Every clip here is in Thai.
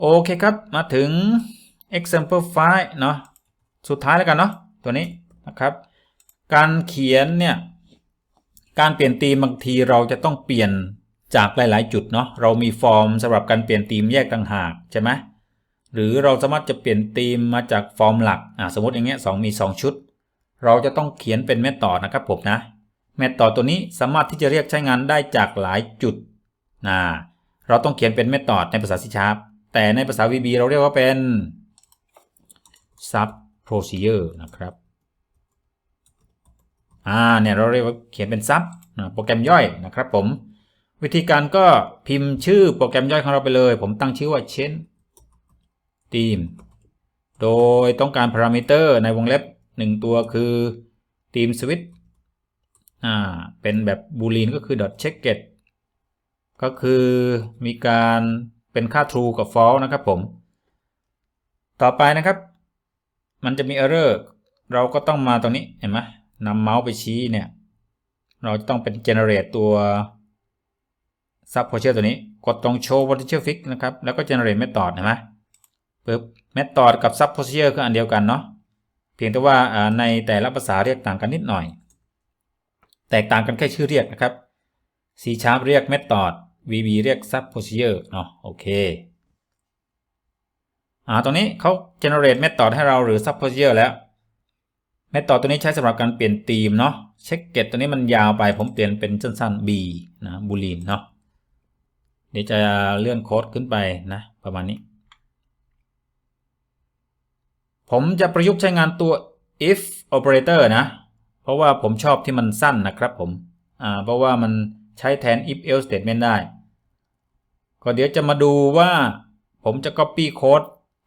โอเคครับ มาถึง example file เนาะสุดท้ายแล้วกันเนาะตัวนี้นะครับ การเขียนเนี่ย การเปลี่ยนธีมบางทีเราจะต้องเปลี่ยนจากหลาย ๆ จุดเนาะเรามีฟอร์มสำหรับการเปลี่ยนธีมแยกต่างหากใช่ไหมหรือเราสามารถจะเปลี่ยนธีมมาจากฟอร์มหลักอ่าสมมติอย่างเงี้ยสองมี 2 ชุด เราจะต้องเขียนเป็นเมธอดนะครับผมนะเมธอดตัวนี้สามารถที่จะเรียกใช้งานได้จากหลายจุดนะเราต้องเขียนเป็นเมธอดในภาษา C Sharp แต่ในภาษา VB เราเรียกว่าเป็น sub procedure นะครับ อ่า เนี่ยเราเรียกว่าเขียนเป็นซับนะโปรแกรมย่อยนะครับผม วิธีการก็พิมพ์ชื่อโปรแกรมย่อยของเราไปเลย ผมตั้งชื่อว่า chain team โดยต้องการพารามิเตอร์ในวงเล็บ 1 ตัวคือ team switch อ่า เป็นแบบ boolean ก็คือ dot .checkget ก็คือมีการ เป็นค่า true กับ false นะครับผม ต่อไปนะครับ มันจะมี error เราก็ต้องมาตรงนี้เห็นไหมนำเมาส์ไปชี้เนี่ย เราจะต้องเป็น generate ตัว sub posture ตัวนี้ กดตรง show potential fix นะครับ แล้วก็ generate method เห็นไหมปึ๊บ method กับ sub posture คืออันเดียวกันเนาะ เพียงแต่ว่าในแต่ละภาษาเรียกต่างกันนิดหน่อย แตกต่างกันแค่ชื่อเรียกนะครับ C sharp เรียก method VB เรียก sub posture เนาะโอเคอ่าตรงนี้เขา generate method ให้เราหรือ sub posture แล้วเมธอดตัวนี้ใช้สำหรับการเปลี่ยนธีมเนาะเช็คเกตตัวนี้มันยาวไปผมเปลี่ยนเป็นสั้นๆ b นะบูลีนเนาะเดี๋ยวจะเลื่อนโค้ดขึ้นไปนะประมาณนี้ ผมจะประยุกต์ใช้งานตัว if operator นะ เพราะว่าผมชอบที่มันสั้นนะครับผมอ่าเพราะว่ามันใช้แทน if else statement ได้ ก็เดี๋ยวจะมาดูว่าผมจะ copy โค้ด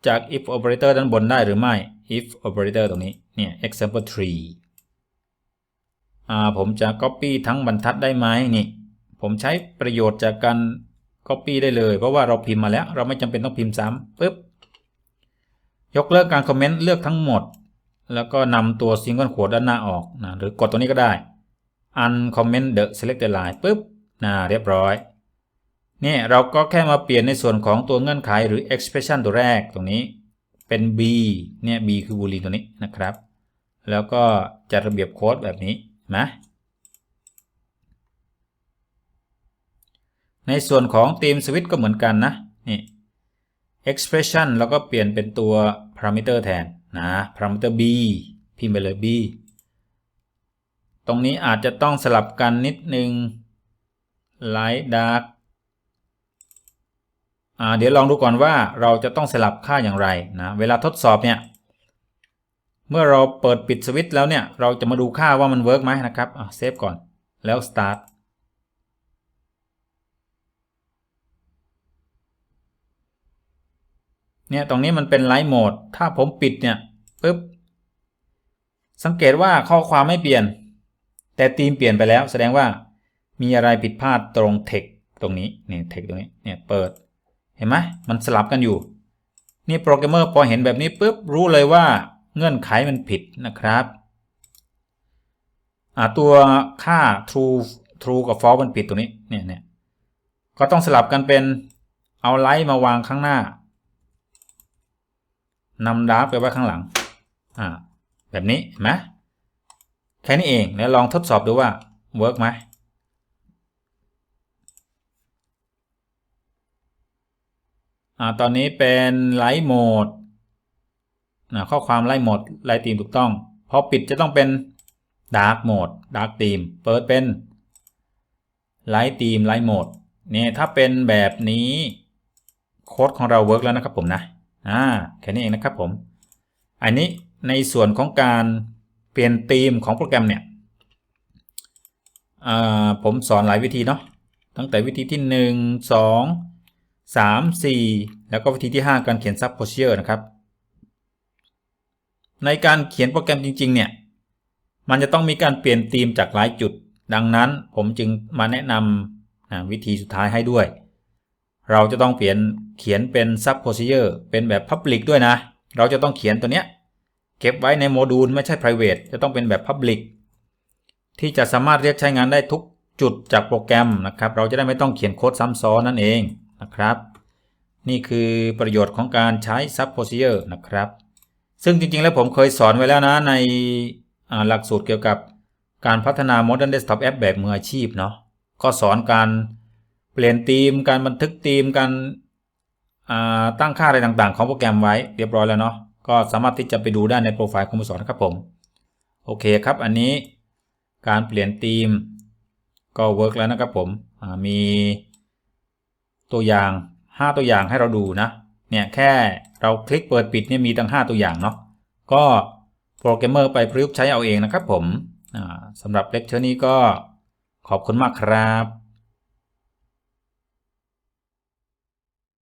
จาก if operator ด้านบนได้หรือไม่ if operator ตรงนี้ เนี่ย example 3อ่า ผมจะ copy ทั้งบรรทัดได้ไหมนี่ ผมใช้ประโยชน์จากการ copy ได้เลย เพราะว่าเราพิมพ์มาแล้ว เราไม่จำเป็นต้องพิมพ์ซ้ำปึ๊บ ยกเลิกการคอมเมนต์ เลือกทั้งหมด แล้วก็นำตัว single quote ด้านหน้าออกนะ หรือกดตัวนี้ก็ได้ uncomment the selected line ปึ๊บนะเรียบร้อย เนี่ยเราก็แค่มาเปลี่ยนในส่วนของตัวเงื่อนไขหรือ expression ตัวแรกตรงนี้ เป็น b เนี่ย b คือ boolean ตัวนี้นะครับ แล้วก็จัดระเบียบโค้ดแบบนี้นะในส่วนของ theme switch ก็เหมือนกันนะนี่ expression แล้วก็เปลี่ยนเป็นตัว parameter แทนนะ parameter b พิมพ์ไปเลย b ตรงนี้อาจจะต้องสลับกันนิดนึง light dark เดี๋ยวลองดูก่อนว่าเราจะต้องสลับค่าอย่างไรนะเวลาทดสอบเนี่ยเมื่อเราเปิดปิดสวิตช์แล้วเนี่ยเราจะมาดูค่าว่ามันเวิร์กไหมนะครับเซฟก่อนแล้ว start เนี่ยตรงนี้มันเป็นไลท์โหมด ถ้าผมปิดเนี่ยปึ๊บ สังเกตว่าข้อความไม่เปลี่ยน แต่ธีมเปลี่ยนไปแล้ว แสดงว่ามีอะไรผิดพลาดตรง text ตรงนี้เนี่ย text ตรงนี้เนี่ยเปิด เห็นไหมมันสลับกันอยู่ นี่โปรแกรมเมอร์พอเห็นแบบนี้ปุ๊บรู้เลยว่าเงื่อนไขมันผิดนะครับตัวค่า true true กับ false มันผิดตรงนี้เนี่ยเนี่ยก็ต้องสลับกันเป็นเอาไลท์มาวางข้างหน้านำดาร์ฟไปไว้ข้างหลังอ่าแบบนี้เห็นไหมแค่นี้เองแล้วลองทดสอบดูว่าเวิร์กไหม อ่าตอนนี้เป็นไลท์โหมดนะข้อความไลท์โหมดไลท์ธีมถูกต้อง พอปิดจะต้องเป็นดาร์กโหมดดาร์กธีมเปิดเป็นไลท์ธีมไลท์โหมดเนี่ยถ้าเป็นแบบนี้โค้ดของเราเวิร์กแล้วนะครับผมนะอ่าแค่นี้เองนะครับผม อันนี้ในส่วนของการเปลี่ยนธีมของโปรแกรมเนี่ยผมสอนหลายวิธีเนาะตั้งแต่วิธีที่ 1 2 3 4 แล้วก็วิธีที่ 5 การเขียน sub posture นะครับ ในการเขียนโปรแกรมจริง ๆ เนี่ย มันจะต้องมีการเปลี่ยนธีมจากหลายจุด ดังนั้นผมจึงมาแนะนำวิธีสุดท้ายให้ด้วย เราจะต้องเปลี่ยนเขียนเป็น sub procedure เป็นแบบ public ด้วยนะ เราจะต้องเขียนตัวเนี้ยเก็บไว้ในโมดูลไม่ใช่ private จะต้องเป็นแบบ public ที่จะสามารถเรียกใช้งานได้ทุกจุดจากโปรแกรมนะครับ เราจะได้ไม่ต้องเขียนโค้ดซ้ำซ้อนนั่นเอง นะครับ นี่คือประโยชน์ของการใช้ Subposier นะครับ ซึ่งจริงๆ แล้วผมเคยสอนไว้แล้วนะในหลักสูตรเกี่ยวกับการพัฒนา Modern Desktop App แบบมืออาชีพเนาะก็สอนการเปลี่ยนธีม การบันทึกธีม การตั้งค่าอะไรต่างๆ ของโปรแกรมไว้เรียบร้อยแล้วเนาะก็สามารถที่จะไปดูได้ในโปรไฟล์ของผู้สอนนะครับผม โอเคครับ อันนี้การเปลี่ยนธีมก็เวิร์กแล้วนะครับผมมี ตัวอย่าง 5 ตัวอย่างให้เราดูนะเนี่ยแค่เราคลิกเปิดปิดเนี่ยมีตั้ง 5 ตัวอย่างเนาะก็โปรแกรมเมอร์ไปประยุกต์ใช้เอาเองนะครับผมสำหรับเลคเชอร์นี้ก็ขอบคุณมากครับ